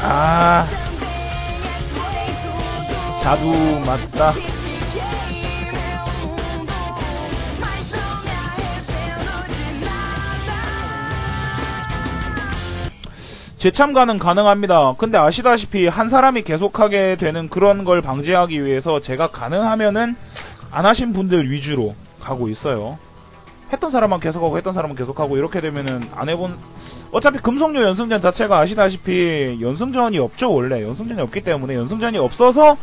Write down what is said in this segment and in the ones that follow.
아 자두 맞다 재참가는 가능합니다. 근데 아시다시피 한 사람이 계속하게 되는 그런 걸 방지하기 위해서 제가 가능하면은 안 하신 분들 위주로 가고 있어요. 했던 사람만 계속하고 했던 사람은 계속하고 이렇게 되면은 안 해본 어차피 금속류 연승전 자체가 아시다시피 연승전이 없죠 원래 연승전이 없기 때문에 연승전이 없어서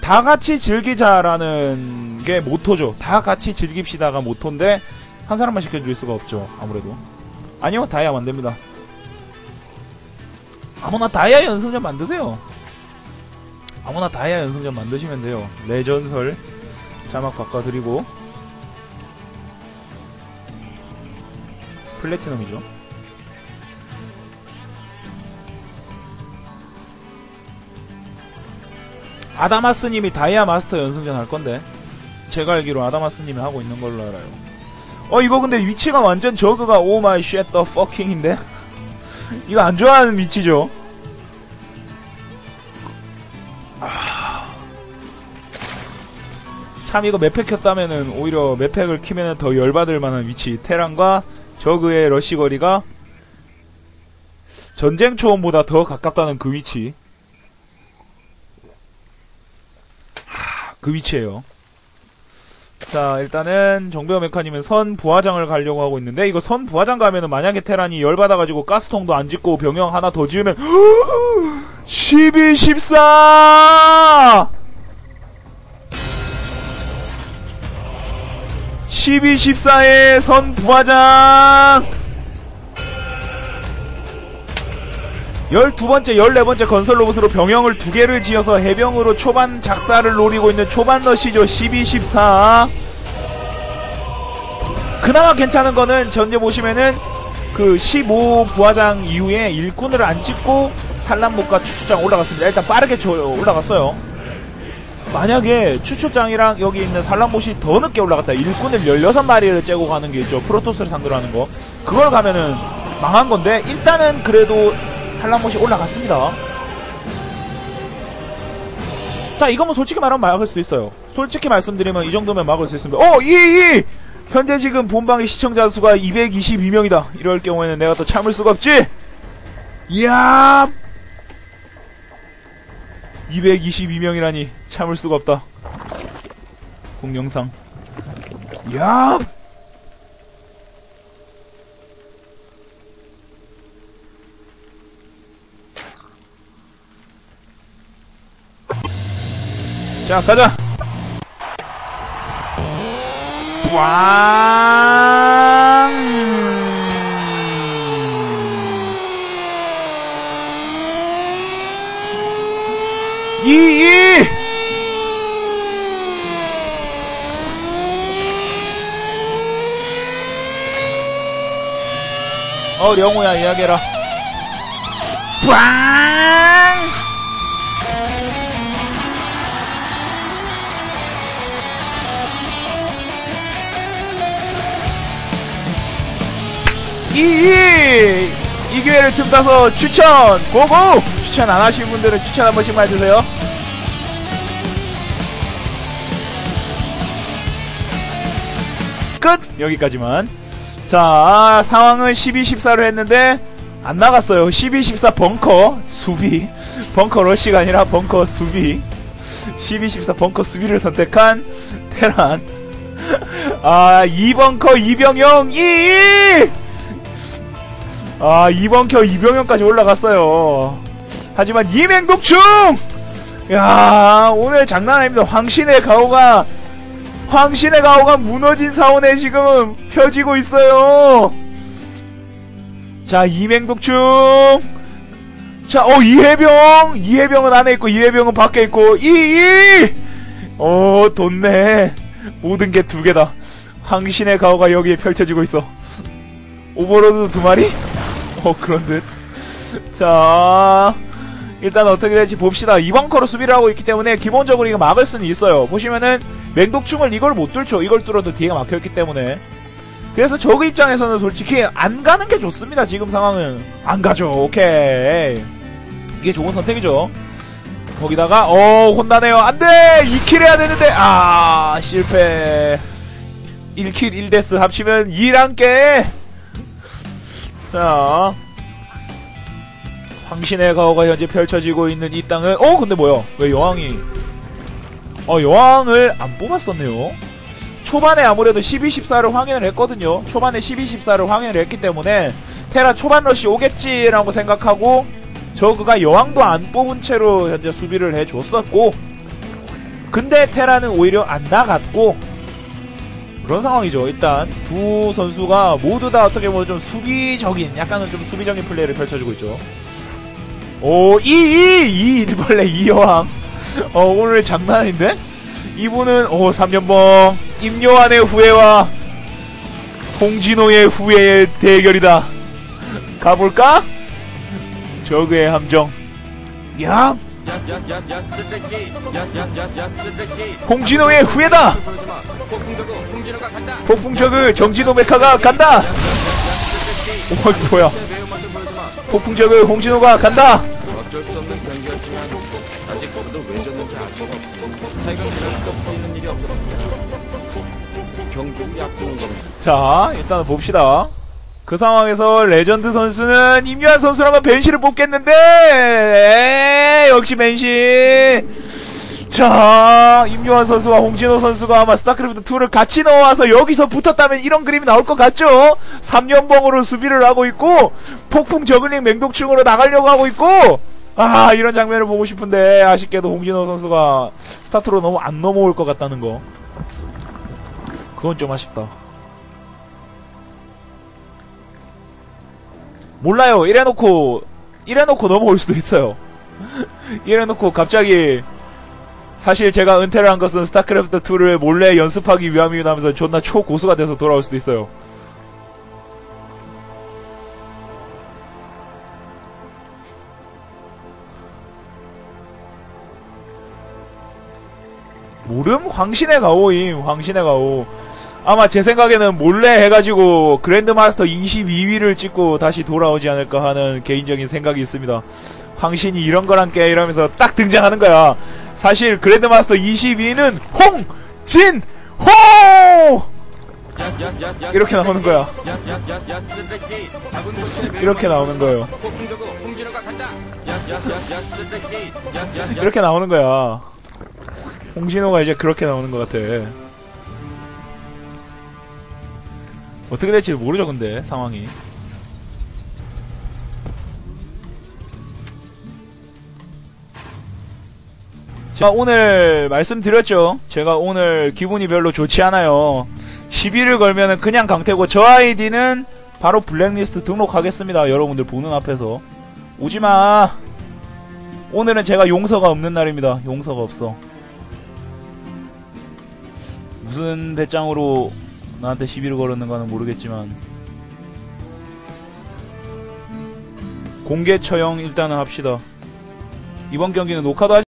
다 같이 즐기자라는 게 모토죠. 다 같이 즐깁시다가 모토인데 한 사람만 시켜줄 수가 없죠 아무래도 아니요 다이아 만듭니다. 아무나 다이아 연승전 만드세요. 아무나 다이아 연승전 만드시면 돼요. 레전설 자막 바꿔드리고 플래티넘이죠. 아다마스님이 다이아 마스터 연승전 할 건데 제가 알기로 아다마스님이 하고 있는 걸로 알아요. 어 이거 근데 위치가 완전 저그가 오 마이 쉣 더 퍼킹인데 이거 안 좋아하는 위치죠. 아. 참 이거 맵팩 켰다면은 오히려 맵팩을 키면은 더 열받을 만한 위치 테란과 저그의 러시 거리가 전쟁 초원보다 더 가깝다는 그 위치. 하, 그 위치에요. 자 일단은 정배어 메카님은 선 부화장을 가려고 하고 있는데 이거 선 부화장 가면은 만약에 테란이 열 받아가지고 가스통도 안 짓고 병영 하나 더 지으면 12, 14 12, 14의 선 부화장 12번째, 14번째 건설 로봇으로 병영을 두 개를 지어서 해병으로 초반 작사를 노리고 있는 초반 러시죠. 12, 14. 그나마 괜찮은 거는 전제 보시면은 그 15 부화장 이후에 일꾼을 안 찍고 산란목과 추출장 올라갔습니다. 일단 빠르게 올라갔어요. 만약에 추출장이랑 여기 있는 산란못이 더 늦게 올라갔다. 일꾼을 16마리를 째고 가는 게 있죠. 프로토스를 상대로 하는 거. 그걸 가면은 망한 건데 일단은 그래도 산란못이 올라갔습니다. 자 이거면 솔직히 말하면 막을 수 있어요. 솔직히 말씀드리면 이 정도면 막을 수 있습니다. 어! 이! 이! 현재 지금 본방의 시청자 수가 222명이다. 이럴 경우에는 내가 또 참을 수가 없지. 이야! 222명이라니 참을 수가 없다. 동영상. 야! 자, 가자! 왕! 이이 어 영호야 이야기해라. 빵 이이 이 기회를 틈타서 추천 고고! 추천 안 하신 분들은 추천 한 번씩만 해주세요. 끝! 여기까지만 자 상황은 12, 14로 했는데 안 나갔어요. 12, 14 벙커 수비. 벙커 러시가 아니라 벙커 수비. 12, 14 벙커 수비를 선택한 테란. 아 2벙커 이병영 2아 이번 켜 이병현까지 올라갔어요. 하지만 이맹독충! 야 오늘 장난 아닙니다. 황신의 가오가 황신의 가오가 무너진 사원에 지금 펴지고 있어요. 자 이맹독충. 자 어 이해병. 이해병은 안에 있고 이해병은 밖에 있고. 이이! 어 돋네. 모든 게 두 개다. 황신의 가오가 여기에 펼쳐지고 있어. 오버로드 두 마리? 어 그런 듯. 자 일단 어떻게 될지 봅시다. 이번 커로 수비를 하고 있기 때문에 기본적으로 이거 막을 수는 있어요. 보시면은 맹독충을 이걸 못 뚫죠. 이걸 뚫어도 뒤가 막혀있기 때문에. 그래서 저그 입장에서는 솔직히 안 가는 게 좋습니다. 지금 상황은 안 가죠. 오케이. 이게 좋은 선택이죠. 거기다가 어 혼나네요. 안 돼 2킬 해야 되는데 아 실패. 1킬 1데스 합치면 2랑께. 자 황신의 가오가 현재 펼쳐지고 있는 이 땅은 어 근데 뭐야 왜 여왕이 어 여왕을 안 뽑았었네요. 초반에 아무래도 12, 14를 확인을 했거든요. 초반에 12, 14를 확인을 했기 때문에 테라 초반 러시 오겠지라고 생각하고 저그가 여왕도 안 뽑은 채로 현재 수비를 해줬었고 근데 테라는 오히려 안 나갔고 그런 상황이죠. 일단 두 선수가 모두 다 어떻게 보면 좀 수비적인 약간은 좀 수비적인 플레이를 펼쳐주고 있죠. 오, 이, 이, 이 일벌레 이 여왕. 어, 오늘 장난 아닌데? 이분은, 오, 3년봉. 임요한의 후회와 홍진호의 후회의 대결이다. 가볼까? 저그의 함정. 야! 홍진호의 후회다! 폭풍 저그 정진호 메카가 간다! 오, 뭐야. 폭풍 저그 홍진호가 간다! 어쩔 수 없는 경기였지만 아직 모두 왜 졌는지 알 수가 타이거는 이럴 수 없는 일이 없었습니다 경기를 앞두는 겁니다 자, 일단 봅시다. 그 상황에서 레전드 선수는 임유한 선수라면 벤시를 뽑겠는데, 에이, 역시 벤시. 자, 임요한 선수와 홍진호 선수가 아마 스타크래프트 2를 같이 넣어와서 여기서 붙었다면 이런 그림이 나올 것 같죠? 3연봉으로 수비를 하고 있고, 폭풍 저글링 맹독충으로 나가려고 하고 있고, 아, 이런 장면을 보고 싶은데, 아쉽게도 홍진호 선수가 스타트로 너무 안 넘어올 것 같다는 거. 그건 좀 아쉽다. 몰라요. 이래놓고, 이래놓고 넘어올 수도 있어요. 이래놓고 갑자기, 사실 제가 은퇴를 한 것은 스타크래프트 2를 몰래 연습하기 위함이라면서 존나 초고수가 돼서 돌아올 수도 있어요. 모름? 황신의 가오임, 황신의 가오. 아마 제 생각에는 몰래 해가지고 그랜드마스터 22위를 찍고 다시 돌아오지 않을까 하는 개인적인 생각이 있습니다. 황신이 이런 거랑 깨 이러면서 딱 등장하는 거야. 사실 그랜드마스터 22위는 홍진호! 이렇게 나오는 거야. 이렇게 나오는 거예요. 이렇게 나오는 거야. 홍진호가 이제 그렇게 나오는 것 같아. 어떻게 될지 모르죠, 근데 상황이. 자, 오늘 말씀드렸죠. 제가 오늘 기분이 별로 좋지 않아요. 시비를 걸면은 그냥 강태고 저 아이디는 바로 블랙리스트 등록하겠습니다. 여러분들 보는 앞에서. 오지마. 오늘은 제가 용서가 없는 날입니다. 용서가 없어. 무슨 배짱으로 나한테 시비를 걸었는 가는 모르겠지만 공개 처형 일단은 합시다. 이번 경기는 녹화도 하지